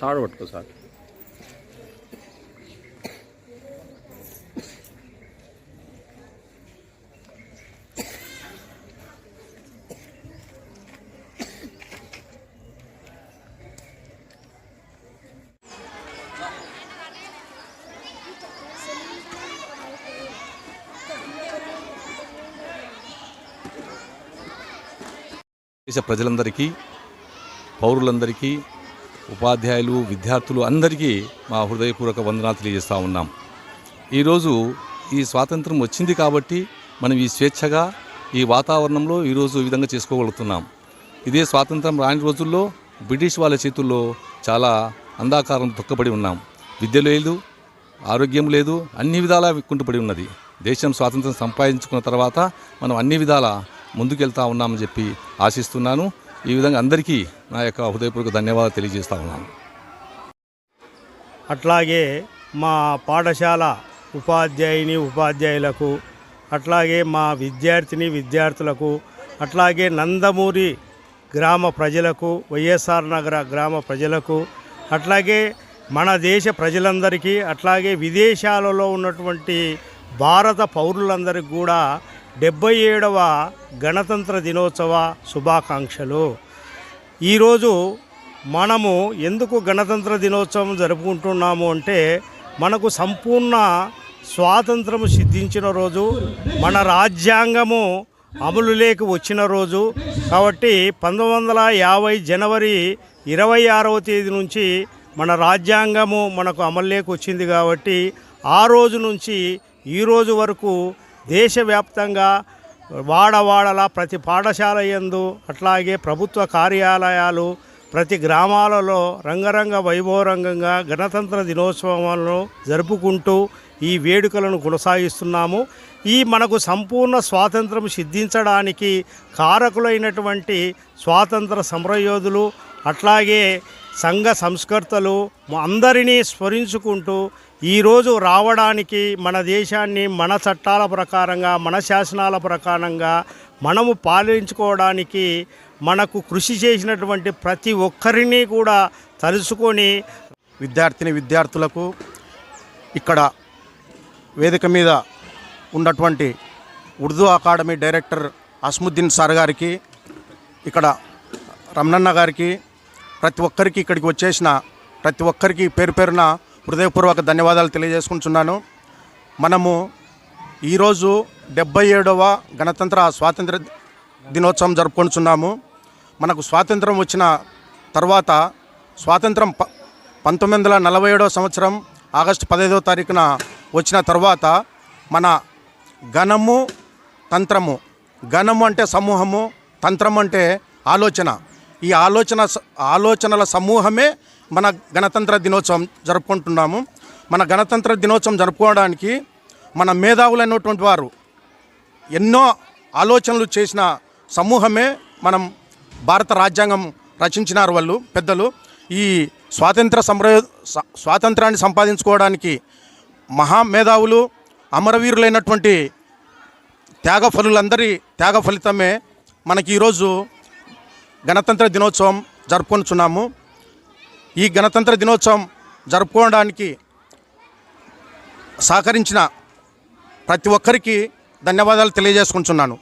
తాడు పట్టుకో సార్. దేశ ప్రజలందరికీ పౌరులందరికీ ఉపాధ్యాయులు విద్యార్థులు అందరికీ మా హృదయపూర్వక వందనాలు తెలియజేస్తూ ఉన్నాం. ఈరోజు ఈ స్వాతంత్రం వచ్చింది కాబట్టి మనం ఈ స్వేచ్ఛగా ఈ వాతావరణంలో ఈరోజు ఈ విధంగా చేసుకోగలుగుతున్నాం. ఇదే స్వాతంత్రం రాని రోజుల్లో బ్రిటిష్ వాళ్ళ చేతుల్లో చాలా అంధాకారం తొక్కబడి ఉన్నాం. విద్య లేదు ఆరోగ్యం లేదు అన్ని విధాలా కుంటుపడి ఉన్నది. దేశం స్వాతంత్రం సంపాదించుకున్న తర్వాత మనం అన్ని విధాలా ముందుకెళ్తా ఉన్నామని చెప్పి ఆశిస్తున్నాను. ఈ విధంగా అందరికీ నా యొక్క హృదయపూర్వక ధన్యవాదాలు తెలియజేస్తా ఉన్నాను. అట్లాగే మా పాఠశాల ఉపాధ్యాయుని ఉపాధ్యాయులకు అట్లాగే మా విద్యార్థిని విద్యార్థులకు అట్లాగే నందమూరి గ్రామ ప్రజలకు వైఎస్ఆర్ నగర గ్రామ ప్రజలకు అట్లాగే మన దేశ ప్రజలందరికీ అట్లాగే విదేశాలలో ఉన్నటువంటి భారత పౌరులందరికీ కూడా డెబ్బై ఏడవ గణతంత్ర దినోత్సవ శుభాకాంక్షలు. ఈరోజు మనము ఎందుకు గణతంత్ర దినోత్సవం జరుపుకుంటున్నాము అంటే మనకు సంపూర్ణ స్వాతంత్రము సిద్ధించిన రోజు మన రాజ్యాంగము అమలులోకి వచ్చిన రోజు. కాబట్టి పంతొమ్మిది వందల యాభై జనవరి ఇరవై ఆరవ తేదీ నుంచి మన రాజ్యాంగము మనకు అమల్లోకి వచ్చింది కాబట్టి ఆ రోజు నుంచి ఈ రోజు వరకు దేశవ్యాప్తంగా వాడవాడల ప్రతి పాఠశాల యందు అట్లాగే ప్రభుత్వ కార్యాలయాలు ప్రతి గ్రామాలలో రంగరంగ వైభవరంగంగా గణతంత్ర దినోత్సవాలను జరుపుకుంటూ ఈ వేడుకలను కొనసాగిస్తున్నాము. ఈ మనకు సంపూర్ణ స్వాతంత్రం సిద్ధించడానికి కారకులైనటువంటి స్వాతంత్ర సమరయోధులు అట్లాగే సంఘ సంస్కర్తలు అందరినీ స్మరించుకుంటూ ఈరోజు రావడానికి మన దేశాన్ని మన చట్టాల ప్రకారంగా మన శాసనాల ప్రకారంగా మనము పాలించుకోవడానికి మనకు కృషి చేసినటువంటి ప్రతి ఒక్కరిని కూడా తలుసుకొని విద్యార్థిని విద్యార్థులకు ఇక్కడ వేదిక మీద ఉన్నటువంటి Urdu academy director Asmuddin sir గారికి ఇక్కడ రమణన్న గారికి ప్రతి ఒక్కరికి ఇక్కడికి వచ్చేసిన ప్రతి ఒక్కరికి పేరు పేరున హృదయపూర్వక ధన్యవాదాలు తెలియజేసుకుంటున్నాను. మనము ఈరోజు డెబ్బై ఏడవ గణతంత్ర స్వాతంత్ర దినోత్సవం జరుపుకుంటున్నాము. మనకు స్వాతంత్రం వచ్చిన తర్వాత స్వాతంత్రం ప పంతొమ్మిది వందల నలభై ఏడవ సంవత్సరం ఆగస్టు పదహైదవ తారీఖున వచ్చిన తర్వాత మన ఘనము తంత్రము. ఘనము అంటే సమూహము తంత్రం అంటే ఆలోచన. ఈ ఆలోచన స- ఆలోచనల సమూహమే మన గణతంత్ర దినోత్సవం జరుపుకుంటున్నాము. మన గణతంత్ర దినోత్సవం జరుపుకోవడానికి మన మేధావులైనటువంటి వారు ఎన్నో ఆలోచనలు చేసిన సమూహమే మనం భారత రాజ్యాంగం రచించినారు వాళ్ళు పెద్దలు. ఈ స్వాతంత్ర సంప్ర స్వాతంత్రాన్ని సంపాదించుకోవడానికి మహామేధావులు అమరవీరులైనటువంటి త్యాగ ఫలులందరి త్యాగ ఫలితమే మనకి ఈరోజు గణతంత్ర దినోత్సవం జరుపుకొనిచున్నాము. ఈ గణతంత్ర దినోత్సవం జరుపుకోవడానికి సహకరించిన ప్రతి ఒక్కరికి ధన్యవాదాలు తెలియజేసుకుంటున్నాను.